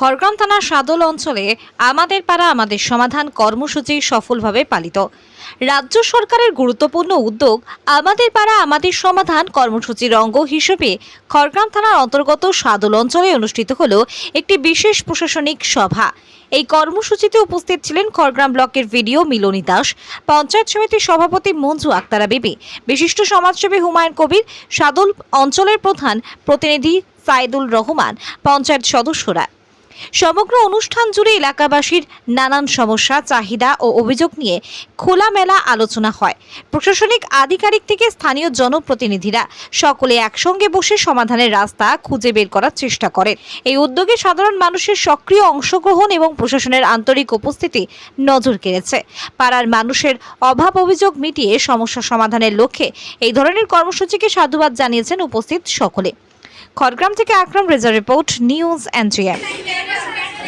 খড়গ্রাম থানার সাদল অঞ্চলে আমাদের পাড়া, আমাদের সমাধান কর্মসূচি সফলভাবে পালিত। রাজ্য সরকারের গুরুত্বপূর্ণ উদ্যোগ আমাদের পাড়া, আমাদের সমাধান কর্মসূচির অঙ্গ হিসেবে খড়গ্রাম থানার অন্তর্গত সাদল অঞ্চলে অনুষ্ঠিত হলো একটি বিশেষ প্রশাসনিক সভা। এই কর্মসূচিতে উপস্থিত ছিলেন খড়গ্রাম ব্লকের ভিডিও মিলনী দাস, পঞ্চায়েত সমিতির সভাপতি মঞ্জু আক্তারা বিবি, বিশিষ্ট সমাজসেবী হুমায়ুন কবির, সাদল অঞ্চলের প্রধান প্রতিনিধি সাইদুল রহমান, পঞ্চায়েত সদস্যরা। সমগ্র অনুষ্ঠান জুড়ে এলাকাবাসীর নানান সমস্যা, চাহিদা ও অভিযোগ নিয়ে খোলামেলা আলোচনা হয়। প্রশাসনিক আধিকারিক থেকে স্থানীয় জনপ্রতিনিধিরা সকলে একসঙ্গে বসে সমাধানের রাস্তা খুঁজে বের করার চেষ্টা করেন। এই উদ্যোগে সাধারণ মানুষের সক্রিয় অংশগ্রহণ এবং প্রশাসনের আন্তরিক উপস্থিতি নজর কেড়েছে। পাড়ার মানুষের অভাব অভিযোগ মিটিয়ে সমস্যা সমাধানের লক্ষ্যে এই ধরনের কর্মসূচিকে সাধুবাদ জানিয়েছেন উপস্থিত সকলে। খড়গ্রাম থেকে Akram Reza report, news NGM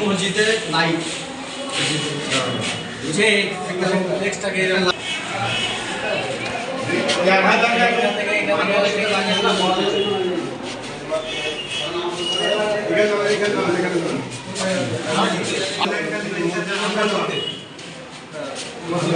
মসজিদে লাইট বুঝে নেক্সটটাকে আটানব্বই এখানে Masih